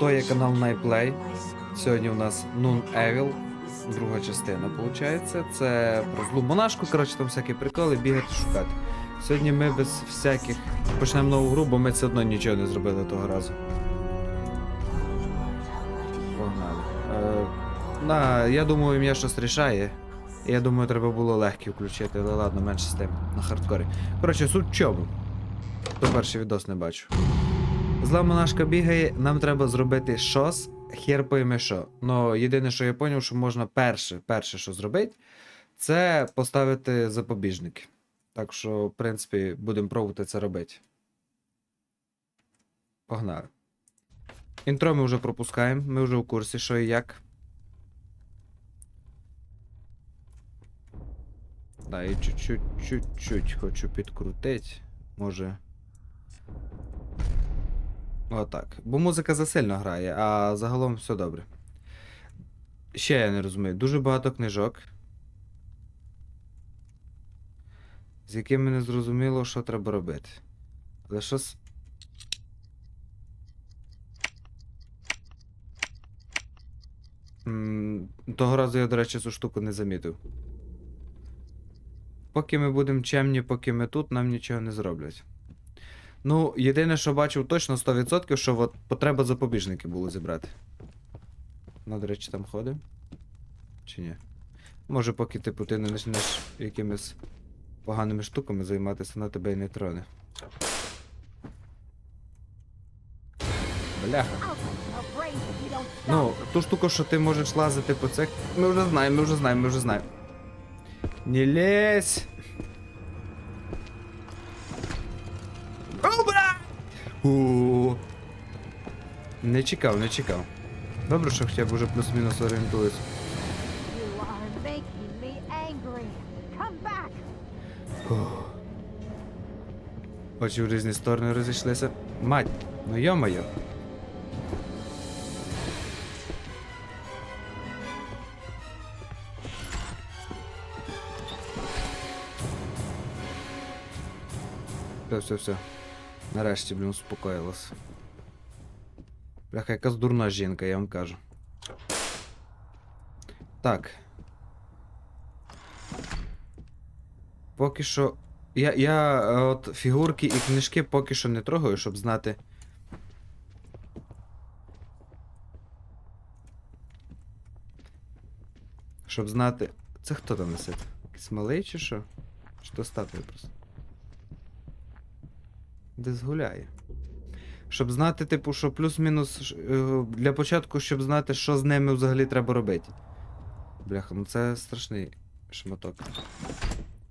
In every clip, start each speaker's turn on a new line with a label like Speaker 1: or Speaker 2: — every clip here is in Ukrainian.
Speaker 1: То є канал Nightplay. Сьогодні у нас Noon Evil, друга частина, виходить. Це про злу монашку, коротше, там всякі приколи, бігати, шукати. Сьогодні ми без всяких почнемо нову гру, бо ми все одно нічого не зробили того разу. Погнали. Е, на, я думаю, ім'я щось рішає. Я думаю, треба було легкі включити, але ладно, менше з тим на хардкорі. Коротше, суть в чому. Хто перший відос не бачу. Зла монашка бігає, нам треба зробити щось, хер пойме що. Но єдине, що я зрозумів, що можна перше, перше, що зробити, це поставити запобіжники. Так що, в принципі, будемо пробувати це робити. Погнали. Інтро ми вже пропускаємо, ми вже у курсі, що і як. Да, і чуть-чуть, чуть-чуть хочу підкрутити. Може. Отак. Бо музика засильно грає, а загалом все добре. Ще я не розумію. Дуже багато книжок. З якими не зрозуміло, що треба робити. Але щось. Того разу я, до речі, цю штуку не замітив. Поки ми будемо чемні, поки ми тут, нам нічого не зроблять. Ну, єдине, що бачив точно 100%, що от потреба запобіжники було зібрати. Ну, до речі, там ходимо. Чи ні? Може, поки типу ти не почнеш якимись поганими штуками займатися, на тебе і не троне. Бляха. Ну, ту штуку, що ти можеш лазити по цих. Ми вже знаємо, ми вже знаємо, ми вже знаємо. Не лезь! У. Не чекав, не чекав. Добре, що хоча б вже плюс-мінус орієнтуюсь. Очі в різні сторони розійшлися. Мать, ну йо-моє. Все, все, все. Нарешті, блін, успокоїлась. Бляха, якась дурна жінка, я вам кажу. Так. Поки що. Я, я е, от фігурки і книжки поки що не трогаю, щоб знати. Щоб знати. Це хто там висить? Якийсь малий чи що? То статуя просто? Десь гуляє. Щоб знати, типу, що плюс-мінус. е, Для початку, щоб знати, що з ними взагалі треба робити. Бляха, ну це страшний шматок.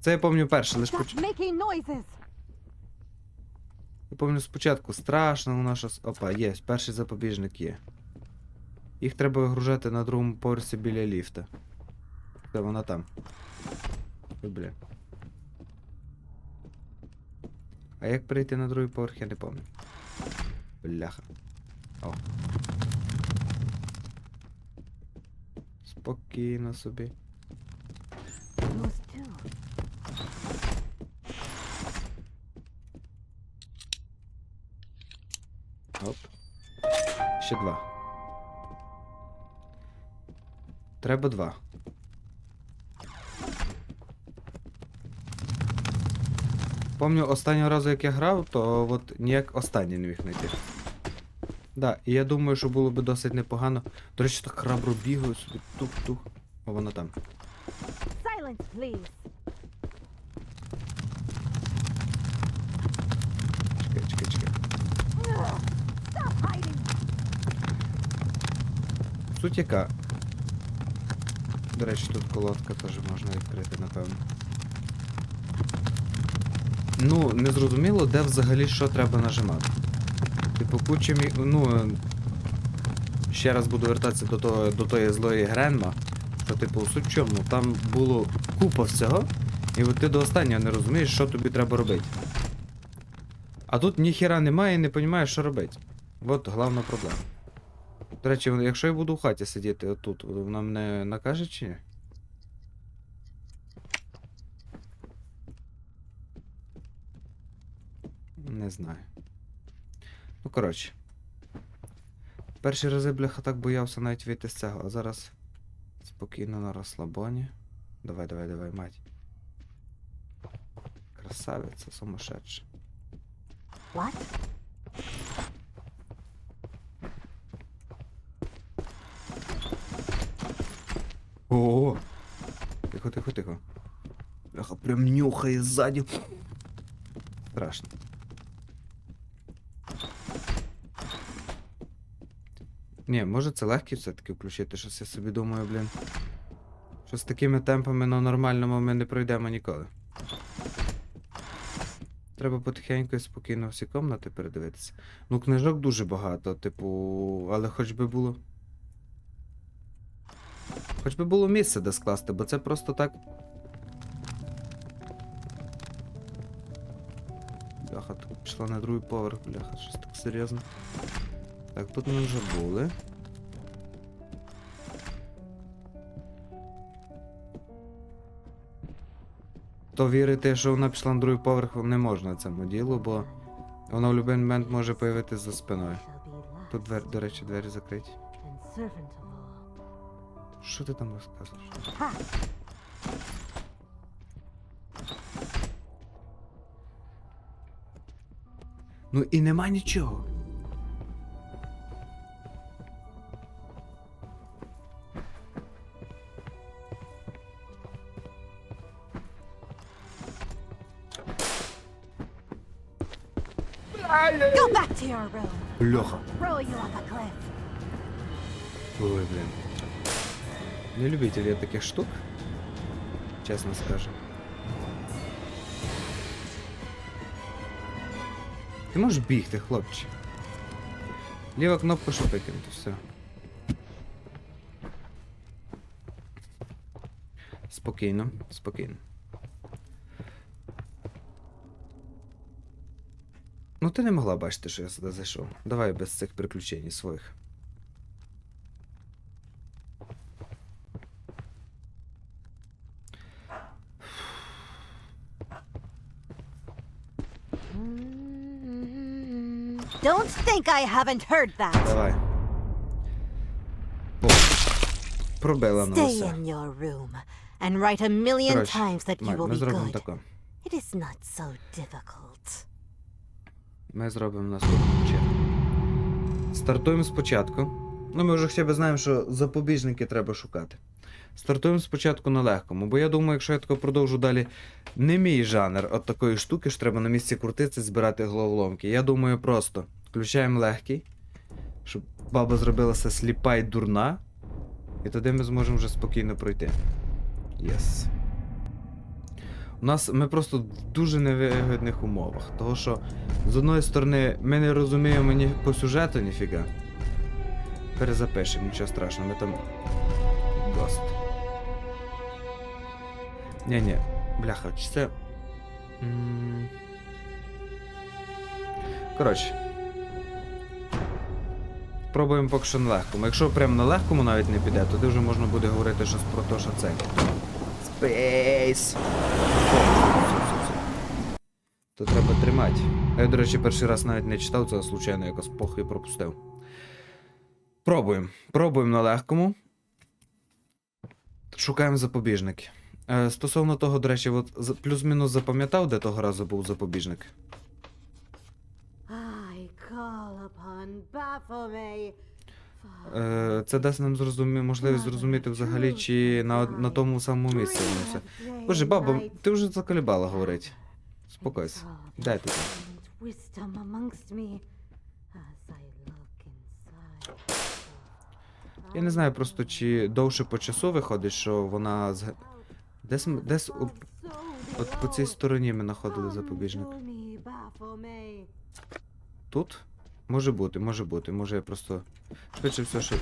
Speaker 1: Це я пам'ятаю перше, лише поч...
Speaker 2: Stop making noises.
Speaker 1: Я пам'ятаю спочатку страшно, воно щось. Опа, є, перший запобіжник є. Їх треба вигружати на другому поверсі біля ліфта. Це вона там. Бля. А як перейти на другий поверх, я не пам'ятаю. Бляха. О. Спокійно собі. Оп. Ще два. Треба два. Помню, останнього разу, як я грав, то от ніяк останній не міг знайти. Да, і я думаю, що було б досить непогано. До речі, так храбро бігаю собі. Тух-тух. О, воно там.
Speaker 2: Silence, please.
Speaker 1: Чекай, чекай, чекай.
Speaker 2: Stop hiding.
Speaker 1: Суть яка. До речі, тут колодка теж можна відкрити, напевно. Ну, не зрозуміло, де взагалі що треба нажимати. Типу, куча мі... Ну. е, Ще раз буду вертатися до того, до тої злої Гренма. Що, типу, суть чому, там було купа всього, і от ти до останнього не розумієш, що тобі треба робити. А тут ніхіра немає і не розумієш, що робити. От головна проблема. До речі, якщо я буду в хаті сидіти отут, вона мене накаже чи ні? Не знаю. Ну, коротше. Перші рази, бляха, так боявся навіть вийти з цього, а зараз спокійно на розслабоні. Давай, давай, давай, мать. Красавиця, сумасшедша.
Speaker 2: What?
Speaker 1: Ого! Тихо, тихо, тихо. Бляха, прям нюхає ззаді. Страшно. Ні, може це легкий все-таки включити, щось я собі думаю, блін. Що з такими темпами на нормальному ми не пройдемо ніколи. Треба потихеньку і спокійно всі комнати передивитися. Ну, книжок дуже багато, типу, але хоч би було. Хоч би було місце, де скласти, бо це просто так. Бляха, тут пішла на другий поверх, бляха, щось так серйозно. Так, тут ми вже були. То вірити, що вона пішла на другий поверх, не можна цьому ділу, бо вона в будь-який момент може появитися за спиною. Тут двері, до речі, двері закриті. Що ти там розказуєш? Ну і нема нічого.
Speaker 2: cliff.
Speaker 1: Ой, блін. Не любитель я таких штук. Чесно скажу. Ти можеш бігти, хлопче. Ліва кнопка, щоб викинути, все. Спокійно, спокійно. Ну, ти не могла бачити, що я сюди зайшов. Давай без цих приключень своїх.
Speaker 2: Don't think I haven't heard that.
Speaker 1: Давай. О, пробила на
Speaker 2: Stay in your room and write a million
Speaker 1: Коротше,
Speaker 2: times that you will
Speaker 1: ми
Speaker 2: be
Speaker 1: зробимо
Speaker 2: good.
Speaker 1: тако.
Speaker 2: It is not so difficult.
Speaker 1: Ми зробимо наступну чергу. Стартуємо спочатку. Ну, ми вже хоча б знаємо, що запобіжники треба шукати. Стартуємо спочатку на легкому, бо я думаю, якщо я тако продовжу далі, не мій жанр от такої штуки, що треба на місці крутитися, збирати головоломки. Я думаю, просто включаємо легкий, щоб баба зробилася сліпа й дурна, і тоді ми зможемо вже спокійно пройти. Єс. У нас ми просто в дуже невигідних умовах. Того що, з одної сторони, ми не розуміємо ні по сюжету ніфіга. Перезапишемо, нічого страшного, ми там. Гост. Ні, ні, бляха, чи це. Коротше. Пробуємо поки що на легкому. Якщо прямо на легкому навіть не піде, тоді вже можна буде говорити щось про те, що це. Спейс. То треба тримати. А я, до речі, перший раз навіть не читав це, случайно якось похуй пропустив. Пробуємо. Пробуємо на легкому. Шукаємо запобіжники. Е, стосовно того, до речі, от плюс-мінус запам'ятав, де того разу був запобіжник.
Speaker 2: I call upon Baphomet.
Speaker 1: Е, це дасть нам зрозумі... можливість зрозуміти взагалі, чи на, на тому самому місці воно все. Боже, баба, ти вже заколебала говорити. Спокойся. Дай тут. Я не знаю просто, чи довше по часу виходить, що вона з. Десь, десь у- от по цій стороні ми знаходили запобіжник. Тут? Може бути, може бути. Може я просто. Швидше все, що.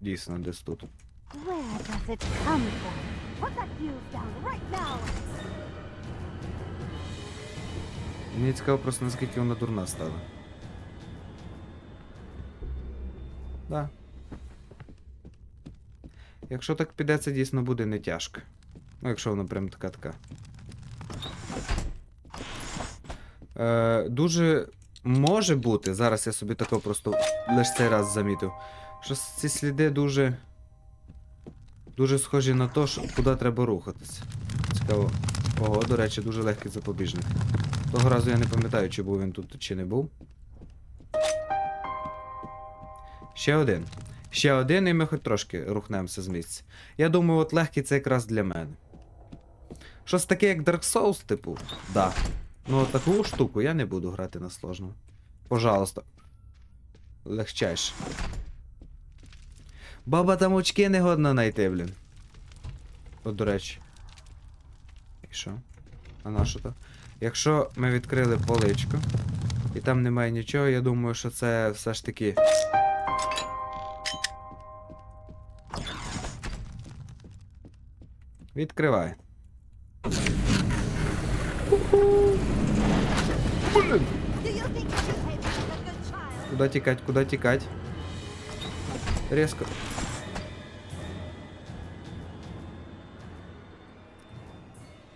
Speaker 1: Дійсно, десь тут. Мені цікаво просто наскільки вона дурна стала. Да. Якщо так піде, це дійсно буде не тяжко. Ну, якщо вона прям така така. Е, дуже може бути, зараз я собі тако просто лише цей раз замітив, що ці сліди дуже. Дуже схожі на те, куди треба рухатися. Цікаво. Ого, до речі, дуже легкий запобіжник. Того разу я не пам'ятаю, чи був він тут, чи не був. Ще один. Ще один, і ми хоч трошки рухнемося з місця. Я думаю, от легкий це якраз для мене. Щось таке, як Dark Souls, типу, да. Ну, таку штуку я не буду грати на сложному. Пожалуйста. Легчайше. Баба там очки не годна знайти, блін. От, до речі. І що? А на що то? Якщо ми відкрили поличку, і там немає нічого, я думаю, що це все ж таки. Відкривай. Блін!
Speaker 2: Do you think you can take me as a good child?
Speaker 1: Куда тікать, куда тікать? Резко.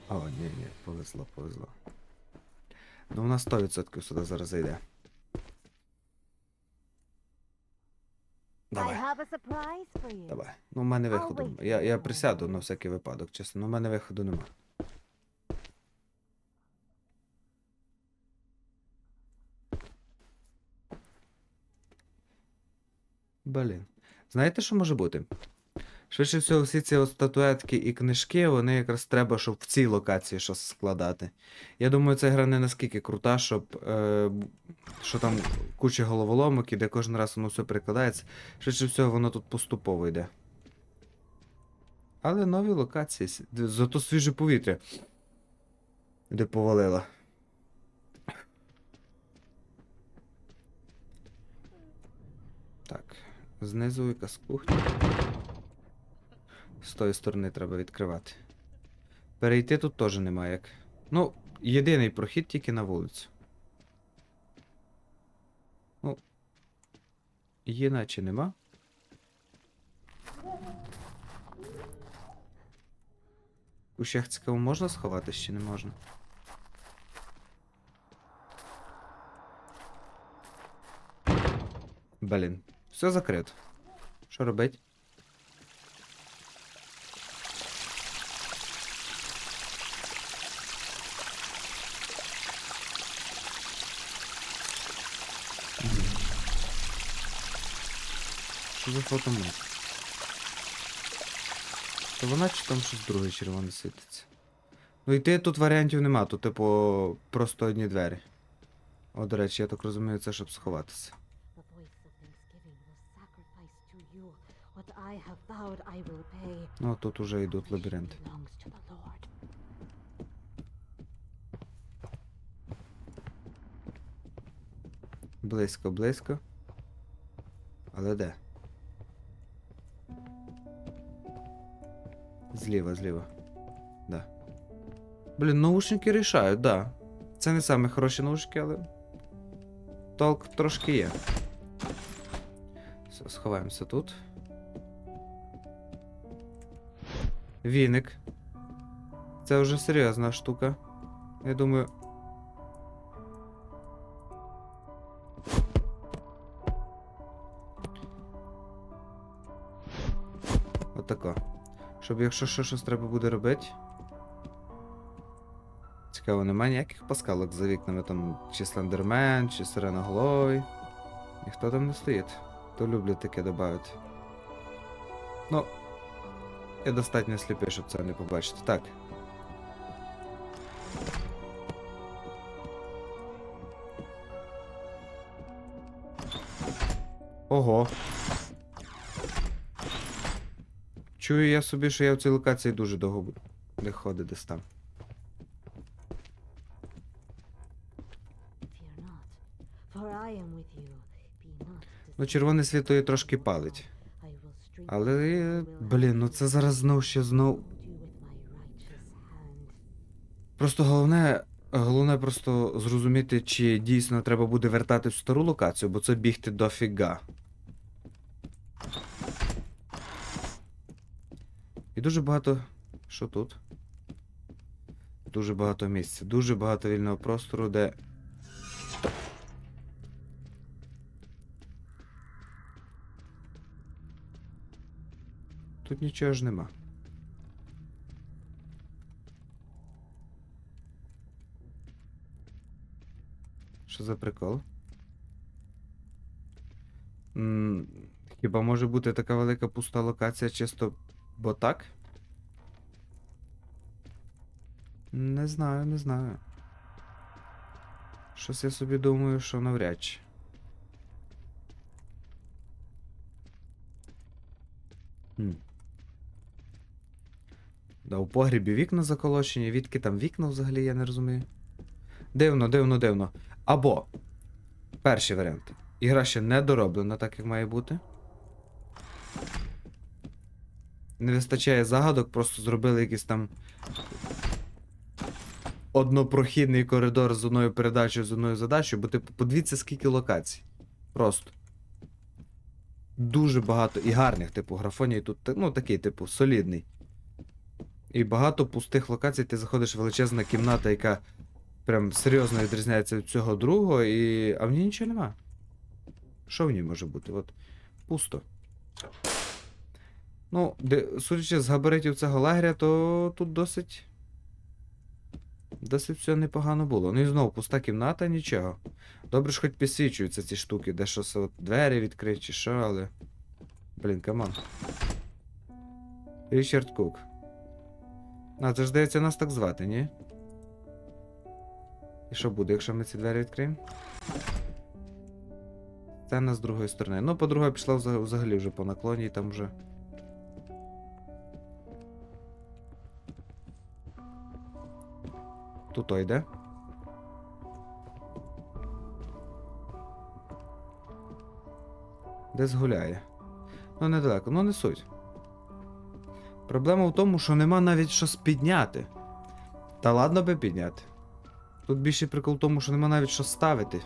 Speaker 1: О, ні, ні, повезло, повезло. Ну, вона 100% сюди зараз зайде. Давай, давай. Ну, в мене виходу. Я, я присяду на всякий випадок, чесно, ну в мене виходу нема. Блін. Знаєте, що може бути? Швидше всього, всі ці статуетки і книжки, вони якраз треба, щоб в цій локації щось складати. Я думаю, ця гра не наскільки крута, щоб. Е, що там куча головоломок, і де кожен раз воно все перекладається. Швидше всього, воно тут поступово йде. Але нові локації. Зато свіже повітря. Де повалила. Так. Знизу якась кухня. З тої сторони треба відкривати. Перейти тут теж немає як. Ну, єдиний прохід тільки на вулицю. Ну. Є наче нема. У кущах цікаво можна сховатись чи не можна? Блін, все закрито. Що робить? Що за фотомод? То вона чи там щось друге червоне світиться? Ну йти тут варіантів нема, тут, типу, просто одні двері. О, до речі, я так розумію, це щоб сховатися. Ну, тут уже
Speaker 2: the Lord.
Speaker 1: Близько, близько. Але де? Зліва, зліва. Да. Блін, наушники рішають, да. Це не самі хороші наушники, але. Толк трошки є. Все, сховаємося тут. Віник. Це вже серйозна штука. Я думаю. Отако. Щоб якщо що щось треба буде робити. Цікаво, немає ніяких паскалок за вікнами, там чи слендермен, чи сиреноголовий. Ніхто там не стоїть. То люблять таке додати. Ну. Я достатньо сліпий, щоб це не побачити. Так. Ого. Чую я собі, що я в цій локації дуже довго буду. Не ходить десь там. Ну, червоне світло її трошки палить. Але, блін, ну це зараз знов ще знов. Просто головне, головне просто зрозуміти, чи дійсно треба буде вертати в стару локацію, бо це бігти дофіга. І дуже багато. Що тут? Дуже багато місця, дуже багато вільного простору, де. Тут нічого ж нема. Що за прикол? М, Хіба може бути така велика пуста локація чисто бо так? Не знаю, не знаю. Щось я собі думаю, що навряд чи. Хм. Да, у погрібі вікна заколочені, відки там вікна взагалі, я не розумію. Дивно, дивно, дивно. Або перший варіант. Ігра ще не дороблена, так як має бути. Не вистачає загадок, просто зробили якийсь там однопрохідний коридор з одною передачею, з одною задачею, бо типу, подивіться, скільки локацій. Просто. Дуже багато і гарних, типу, графоній тут, ну, такий, типу, солідний. І багато пустих локацій, ти заходиш в величезна кімната, яка прям серйозно відрізняється від цього другого, і. А в ній нічого нема. Що в ній може бути? От пусто. Ну, де, судячи з габаритів цього лагеря, то тут досить. Досить все непогано було. Ну і знову пуста кімната, нічого. Добре ж хоч підсвічуються ці штуки, де щось от двері відкриті, що, але. Блін, камон. Річард Кук. А, це ж здається нас так звати, ні? І що буде, якщо ми ці двері відкриємо? Сцена з другої сторони. Ну, по-друге, пішла взагалі вже по наклоні, і там вже. Тут той йде. Десь гуляє. Ну, недалеко, ну не суть. Проблема в тому, що нема навіть щось підняти. Та ладно би підняти. Тут більший прикол в тому, що нема навіть що ставити.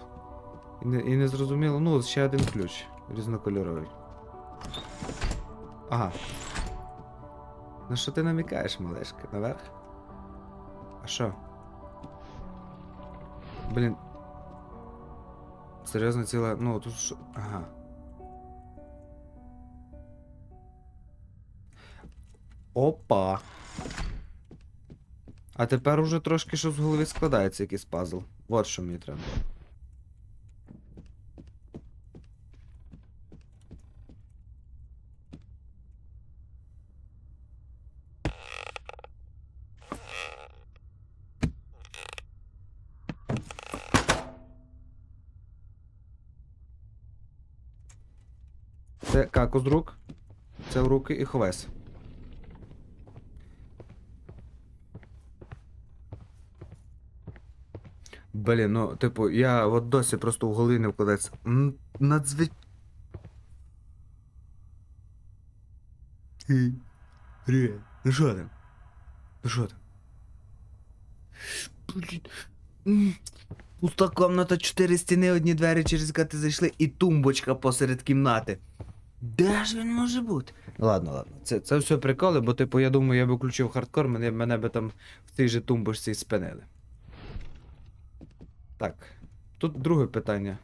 Speaker 1: І не, і не зрозуміло. Ну, ще один ключ. Різнокольоровий. Ага. На що ти намікаєш, малешка? Наверх? А що? Блін. Серйозно ціла. Ну, тут що. Ага. Опа. А тепер уже трошки щось в голові складається, якийсь пазл. От що мені треба. Це каку з рук. Це в руки і ховес. Блін, ну, типу, я от досі просто в голові не вкладається. Надзвич... Привіт. Ну що там? Ну що там? Блін. Пуста комната, чотири стіни, одні двері, через які ти зайшли, і тумбочка посеред кімнати. Де ж він може бути? Ладно, ладно. Це, це все приколи, бо, типу, я думаю, я б включив хардкор, мене, мене би там в цій же тумбочці спинили. Так. Тут друге питання.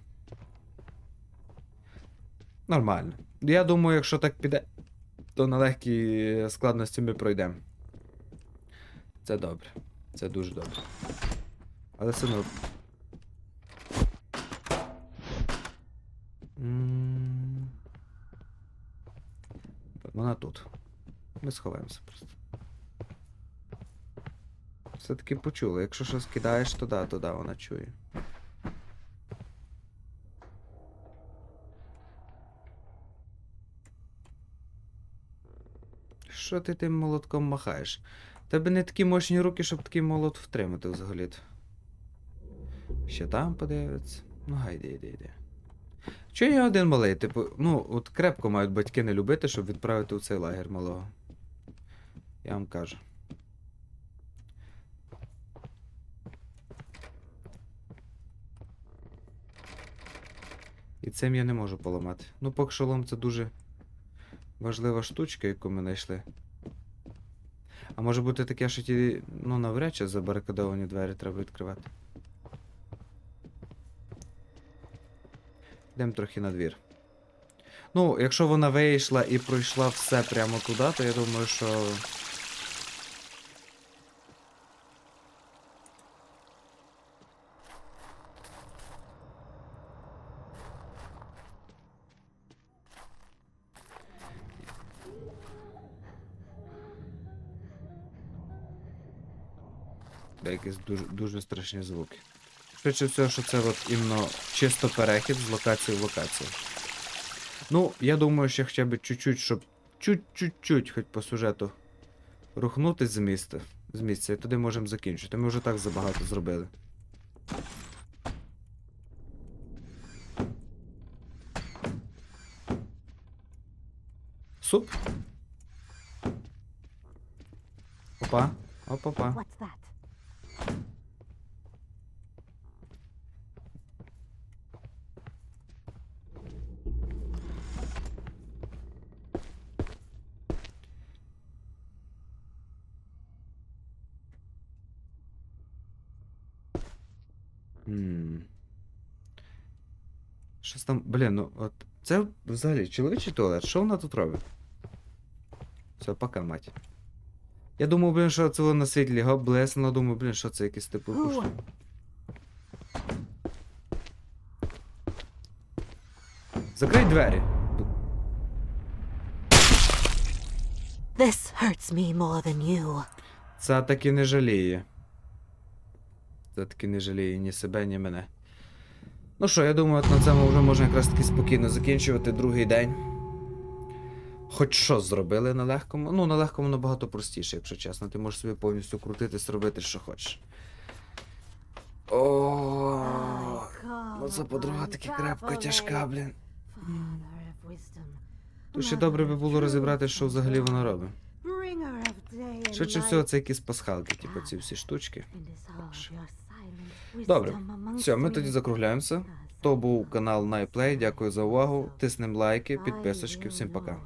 Speaker 1: Нормально. Я думаю, якщо так піде, то на легкій складності ми пройдемо. Це добре. Це дуже добре. Але все одно. Вона тут. Ми сховаємося просто. Все-таки почули. Якщо щось кидаєш, то да, то да, вона чує. Що ти тим молотком махаєш? Тебе не такі мощні руки, щоб такий молот втримати взагалі. Ще там подивиться. Ну, гайде, йди, йди. Чого я один малий? Типу, ну, от крепко мають батьки не любити, щоб відправити у цей лагер малого. Я вам кажу. І цим я не можу поламати. Ну, поки що лом це дуже важлива штучка, яку ми знайшли. А може бути таке, що ті, ну, навряд чи забарикадовані двері треба відкривати. Йдемо трохи на двір. Ну, якщо вона вийшла і пройшла все прямо туди, то я думаю, що. Якісь дуже, дуже страшні звуки. Швидше всього, що це от іменно чисто перехід з локації в локацію. Ну, я думаю, що хоча б чуть-чуть, щоб чуть-чуть, хоч по сюжету, рухнути з міста. З місця, і туди можемо закінчити. Ми вже так забагато зробили. Суп. Опа. Опа-па.
Speaker 2: What's that?
Speaker 1: Щось там, блін, ну от це взагалі чоловічий туалет. Що вона тут робить? Все, пока, мать. Я думав, блін, що це на світлі го блеснуло, думаю, блін, що це якийсь типу.
Speaker 2: Who?
Speaker 1: Закрий двері.
Speaker 2: This hurts me more than you.
Speaker 1: Це таки не жаліє. Це таки не жаліє ні себе, ні мене. Ну що, я думаю, от на цьому вже можна якраз таки спокійно закінчувати другий день. Хоч що зробили на легкому. Ну, на легкому набагато простіше, якщо чесно. Ти можеш собі повністю крутитись, робити, що хочеш. О, ну це подруга таки крепко тяжка, блін. Тут ще добре би було розібрати, що взагалі вона робить. Швидше всього, це якісь пасхалки, типу ці всі штучки. Добре. Все, ми тоді закругляємося. То був канал NightPlay. Дякую за увагу. Тиснемо лайки, підписочки. Всім пока.